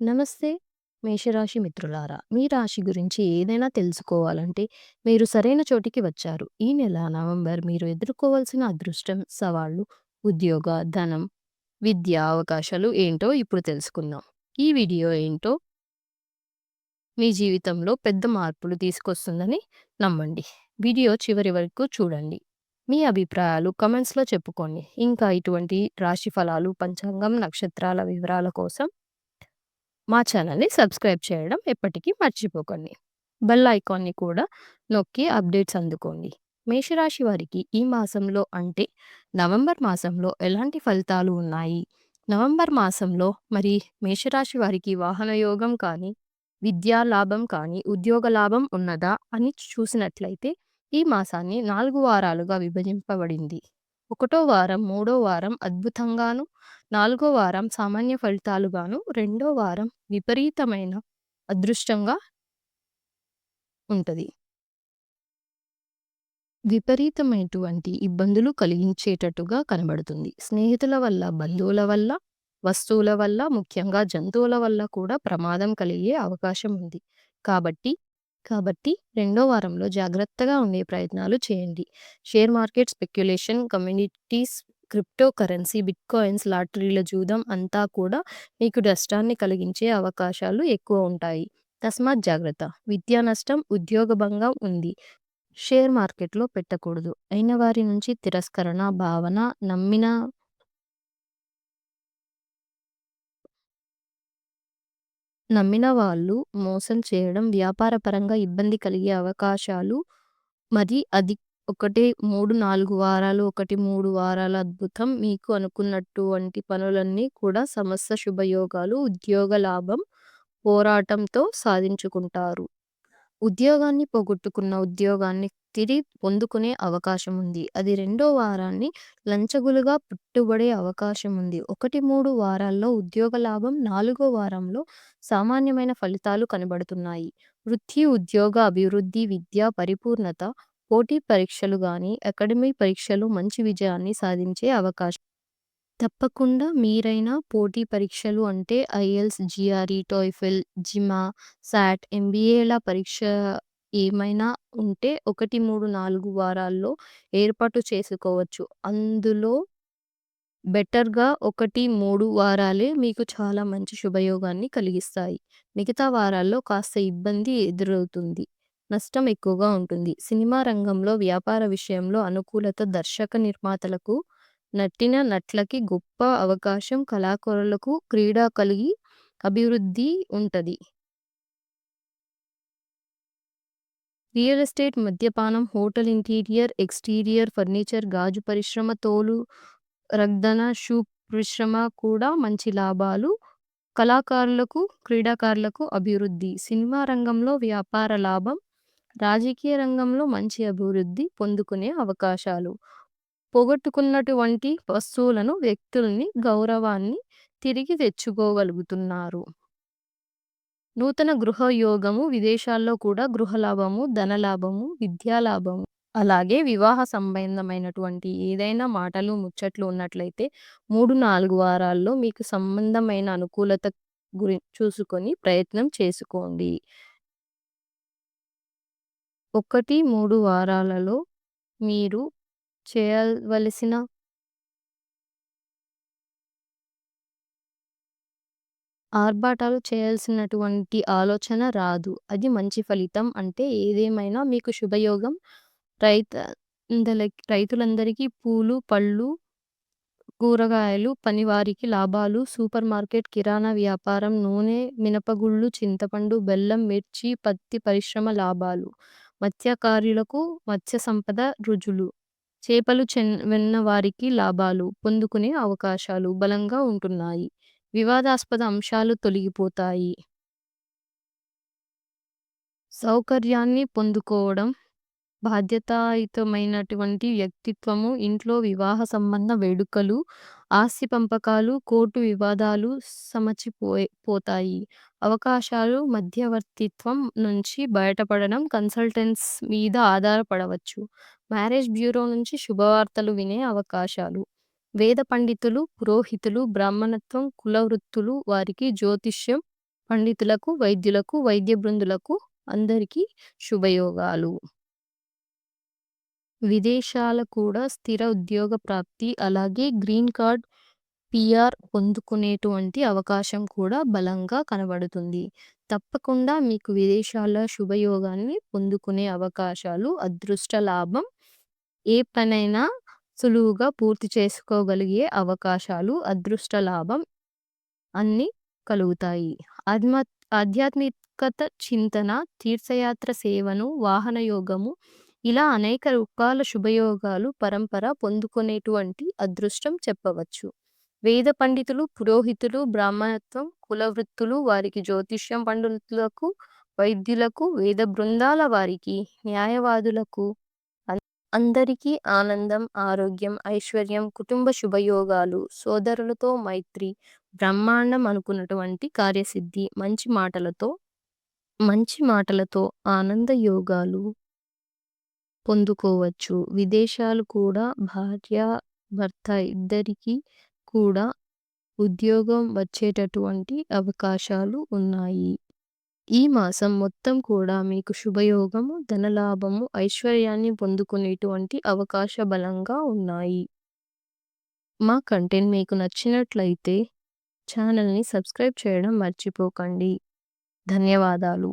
నమస్తే మేషరాశి మిత్రులారా. మీ రాశి గురించి ఏదైనా తెలుసుకోవాలంటే మీరు సరైన చోటికి వచ్చారు. ఈ నెల నవంబర్ మీరు ఎదుర్కోవాల్సిన అదృష్టం సవాళ్ళు ఉద్యోగ ధనం విద్య అవకాశాలు ఏంటో ఇప్పుడు తెలుసుకుందాం. ఈ వీడియో ఏంటో మీ జీవితంలో పెద్ద మార్పులు తీసుకొస్తుందని నమ్మండి. వీడియో చివరి వరకు చూడండి. మీ అభిప్రాయాలు కమెంట్స్లో చెప్పుకోండి. ఇంకా ఇటువంటి రాశి ఫలాలు పంచాంగం నక్షత్రాల వివరాల కోసం మా ఛానల్ని సబ్స్క్రైబ్ చేయడం ఎప్పటికీ మర్చిపోకండి. బెల్ ఐకాన్ని కూడా నొక్కి అప్డేట్స్ అందుకోండి. మేషరాశి వారికి ఈ మాసంలో అంటే నవంబర్ మాసంలో ఎలాంటి ఫలితాలు ఉన్నాయి? నవంబర్ మాసంలో మరి మేషరాశి వారికి వాహన యోగం కానీ విద్యా లాభం కానీ ఉద్యోగ లాభం ఉన్నదా అని చూసినట్లయితే ఈ మాసాన్ని నాలుగు వారాలుగా విభజింపబడింది. ఒకటో వారం మూడో వారం అద్భుతంగాను నాలుగో వారం సామాన్య ఫలితాలుగాను రెండో వారం విపరీతమైన అదృష్టంగా ఉంటది. విపరీతమైనటువంటి ఇబ్బందులు కలిగించేటట్టుగా కనబడుతుంది. స్నేహితుల వల్ల బంధువుల వల్ల వస్తువుల వల్ల ముఖ్యంగా జంతువుల వల్ల కూడా ప్రమాదం కలిగే అవకాశం ఉంది. కాబట్టి కాబట్టి రెండో వారంలో జాగ్రత్తగా ఉండే ప్రయత్నాలు చేయండి. Share market speculation communities crypto currency bitcoins లాటరీల జూదం అంతా కూడా మీకు నష్టాన్ని కలిగించే అవకాశాలు ఎక్కువ ఉంటాయి. తస్మాత్ జాగ్రత్త. విద్యా నష్టం ఉద్యోగ భంగం ఉంది. షేర్ మార్కెట్లో పెట్టకూడదు. అయిన వారి నుంచి తిరస్కరణ భావన నమ్మిన నమ్మిన వాళ్ళు మోసం చేయడం వ్యాపారపరంగా ఇబ్బంది కలిగే అవకాశాలు మరి అది ఒకటి మూడు నాలుగు వారాలు ఒకటి మూడు వారాల అద్భుతం. మీకు అనుకున్నటువంటి పనులన్నీ కూడా సమస్త శుభయోగాలు ఉద్యోగ లాభం పోరాటంతో సాధించుకుంటారు. ఉద్యోగాన్ని పోగొట్టుకున్న ఉద్యోగాన్ని తిరిగి పొందుకునే అవకాశం ఉంది. అది రెండో వారాన్ని లంచగులుగా పుట్టుబడే అవకాశం ఉంది. ఒకటి మూడు వారాల్లో ఉద్యోగ లాభం నాలుగో వారంలో సామాన్యమైన ఫలితాలు కనబడుతున్నాయి. వృత్తి ఉద్యోగ అభివృద్ధి విద్య పరిపూర్ణత పోటీ పరీక్షలు కానీ అకాడమీ పరీక్షలు మంచి విజయాన్ని సాధించే అవకాశం. తప్పకుండా మీరైనా పోటీ పరీక్షలు అంటే ఐఎల్స్ జిఆర్ఈ టోయిఫిల్ జిమా సాట్ ఎంబీఏల పరీక్ష ఏమైనా ఉంటే ఒకటి మూడు నాలుగు వారాల్లో ఏర్పాటు చేసుకోవచ్చు. అందులో బెటర్గా ఒకటి మూడు వారాలే మీకు చాలా మంచి శుభయోగాన్ని కలిగిస్తాయి. మిగతా వారాల్లో కాస్త ఇబ్బంది ఎదురవుతుంది. నష్టం ఎక్కువగా ఉంటుంది. సినిమా రంగంలో వ్యాపార విషయంలో అనుకూలత దర్శక నిర్మాతలకు నటిన నట్లకి గొప్ప అవకాశం కళాకారులకు క్రీడా కలిగి అభివృద్ధి ఉంటది. రియల్ ఎస్టేట్ మద్యపానం హోటల్ ఇంటీరియర్ ఎక్స్టీరియర్ ఫర్నిచర్ గాజు పరిశ్రమ తోలు రగ్దన షూ పరిశ్రమ కూడా మంచి లాభాలు. కళాకారులకు క్రీడాకారులకు అభివృద్ధి. సినిమా రంగంలో వ్యాపార లాభం రాజకీయ రంగంలో మంచి అభివృద్ధి పొందుకునే అవకాశాలు. పోగొట్టుకున్నటువంటి వస్తువులను వ్యక్తుల్ని గౌరవాన్ని తిరిగి తెచ్చుకోగలుగుతున్నారు. నూతన గృహయోగము విదేశాల్లో కూడా గృహలాభము ధనలాభము విద్యాలాభము విద్యా లాభము అలాగే వివాహ సంబంధమైనటువంటి ఏదైనా మాటలు ముచ్చట్లు ఉన్నట్లయితే మూడు నాలుగు వారాల్లో మీకు సంబంధమైన అనుకూలత గురి చూసుకొని ప్రయత్నం చేసుకోండి. ఒకటి మూడు వారాలలో మీరు చేయవలసిన ఆర్భాటాలు చేయాల్సినటువంటి ఆలోచన రాదు. అది మంచి ఫలితం. అంటే ఏదేమైనా మీకు శుభయోగం. రైత రైతులందరికీ పూలు పళ్ళు కూరగాయలు పనివారికి లాభాలు. సూపర్ మార్కెట్ కిరాణా వ్యాపారం నూనె మినపగుళ్ళు చింతపండు బెల్లం మిర్చి పత్తి పరిశ్రమ లాభాలు. మత్స్యకారులకు మత్స్య సంపద రుజులు. చేపలు వెన్న వారికి లాభాలు. పొందుకునే అవకాశాలు బలంగా ఉంటున్నాయి. వివాదాస్పద అంశాలు తొలగిపోతాయి. సౌకర్యాన్ని పొందుకోవడం బాధ్యతాయుతమైనటువంటి వ్యక్తిత్వము ఇంట్లో వివాహ సంబంధ వేడుకలు ఆస్తి పంపకాలు కోర్టు వివాదాలు సమచిపోయి పోతాయి. అవకాశాలు మధ్యవర్తిత్వం నుంచి బయటపడడం కన్సల్టెంట్స్ మీద ఆధారపడవచ్చు. మ్యారేజ్ బ్యూరో నుంచి శుభవార్తలు వినే అవకాశాలు. వేద పండితులు పురోహితులు బ్రాహ్మణత్వం కుల వృత్తులు వారికి జ్యోతిష్యం పండితులకు, వైద్యులకు, వైద్య బృందులకు అందరికీ శుభయోగాలు. విదేశాల కూడా స్థిర ఉద్యోగ ప్రాప్తి, అలాగే గ్రీన్ కార్డ్, పిఆర్ పొందుకునేటువంటి అవకాశం కూడా బలంగా కనబడుతుంది. తప్పకుండా మీకు విదేశాల శుభయోగాన్ని పొందుకునే అవకాశాలు, అదృష్ట లాభం, ఏ పనైనా సులువుగా పూర్తి చేసుకోగలిగే అవకాశాలు, అదృష్ట లాభం అన్నీ కలుగుతాయి. ఆధ్మా ఆధ్యాత్మికత చింతన, తీర్థయాత్ర సేవను, వాహన యోగము ఇలా అనేక రకాల శుభయోగాలు పరంపర పొందుకునేటువంటి అదృష్టం చెప్పవచ్చు. వేద పండితులు, పురోహితులు, బ్రాహ్మణత్వం, కుల వృత్తులు వారికి జ్యోతిష్యం పండితులకు, వైద్యులకు, వేద బృందాల వారికి, న్యాయవాదులకు అందరికీ ఆనందం, ఆరోగ్యం, ఐశ్వర్యం, కుటుంబ శుభయోగాలు, సోదరులతో మైత్రి, బ్రహ్మాండం అనుకున్నటువంటి కార్యసిద్ధి, మంచి మాటలతో మంచి మాటలతో ఆనంద యోగాలు పొందుకోవచ్చు. విదేశాలు కూడా భార్య, భర్త ఇద్దరికీ కూడా ఉద్యోగం వచ్చేటటువంటి అవకాశాలు ఉన్నాయి. ఈ మాసం మొత్తం కూడా మీకు శుభయోగము, ధనలాభము, ఐశ్వర్యాన్ని పొందుకునేటువంటి అవకాశ బలంగా ఉన్నాయి. మా కంటెంట్ మీకు నచ్చినట్లయితే ఛానల్‌ని సబ్స్క్రైబ్ చేయడం మర్చిపోకండి. ధన్యవాదాలు.